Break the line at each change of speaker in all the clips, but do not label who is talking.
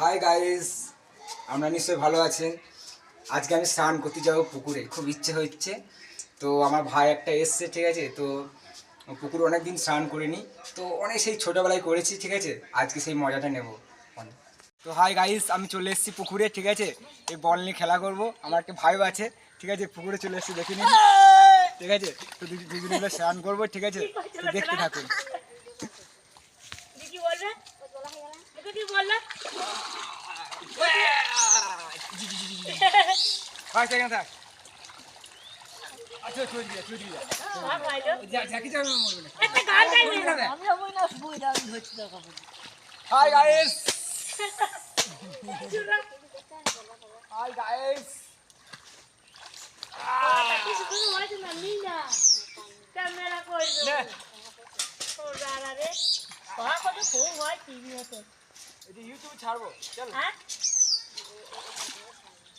Hi guys আমরা নিশ্চয়ই ভালো আছেন আজকে আমি স্নান করতে যাব পুকুরে খুব ইচ্ছে হচ্ছে। তো আমার ভাই একটা এসছে ঠিক আছে? তো পুকুরে অনেক দিন স্নান করিনি। তো অনেক সেই ছোটোবেলায় করেছি ঠিক আছে? আজকে সেই মজাটা নেব। তো হাই গাইস আমি চলে এসেছি পুকুরে ঠিক আছে? এই বল নিয়ে খেলা করব। আমার একটা ভাইও আছে ঠিক আছে? পুকুরে চলে এসেছি দেখে নিন। ঠিক আছে? তো দুজন দুজনে স্নান করব ঠিক আছে? তো দেখতে থাকুন
কি বলবে দেখো কি বলল
ভাই সেখানে থাক। আচ্ছা চলে দিয়ে চলে দিয়ে জ্যাকি যাবে মরবে না। Hi guys hi guys
camera কই
নে।
দো ও দাঁড়া রে। বাবা কত খুব টিভি হতে
এটা ইউটিউবে ছাড়বো চল।
হ্যাঁ?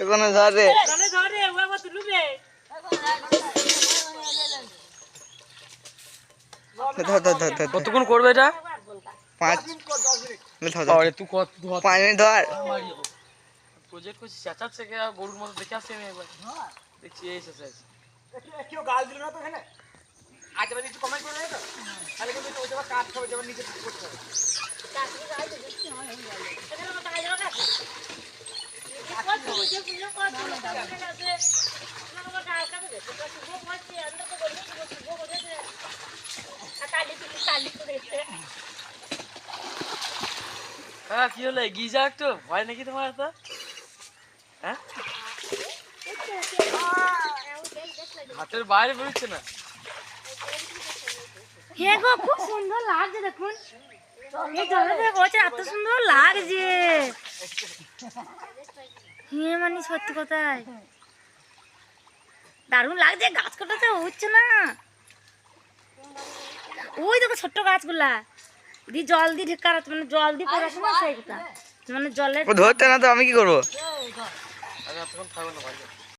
এখানে ধরে
ধরে ধরে বাবা তুলবে
কতক্ষণ করবে এটা?
পাঁচ।
মিনিট কর 10 মিনিট।
ধর ধর।
আরে তুই কত
পাঁচ মিনিট ধর।
প্রজেক্ট করছিস চেঁচাচ্ছে কে গরুর মতো দেখে আসছি আমি একবার। দেখছি এই শেষ আছে
কেউ গাল দিল না তো এখানে? আজ আবার একটু কমেন্ট করে তো? তাহলে কিন্তু ওই জায়গা কাট খাবে যাবে নিচে করতে হবে।
করছে
হ্যাঁ কি হলো? এগিয়ে যা একটু? ভয় নাকি তোমার তো হ্যাঁ হাতের বাইরে বেরোচ্ছে না।
হে গো খুব সুন্দর লাগছে দেখুন। এই জলে এত সুন্দর লাগছে। হে মানে সত্যি কথাই। দারুণ লাগছে গাছ কাটাতে হচ্ছে না। ওই দেখো ছোট্ট গাছগুলা। দি জল দিয়ে ঢেকা মানে জল দিয়ে পড়াশো না সেই কথা। মানে জলের
ও ধরতে না তো আমি কি করব?
자기한테 손 타고 있는 거 아니야?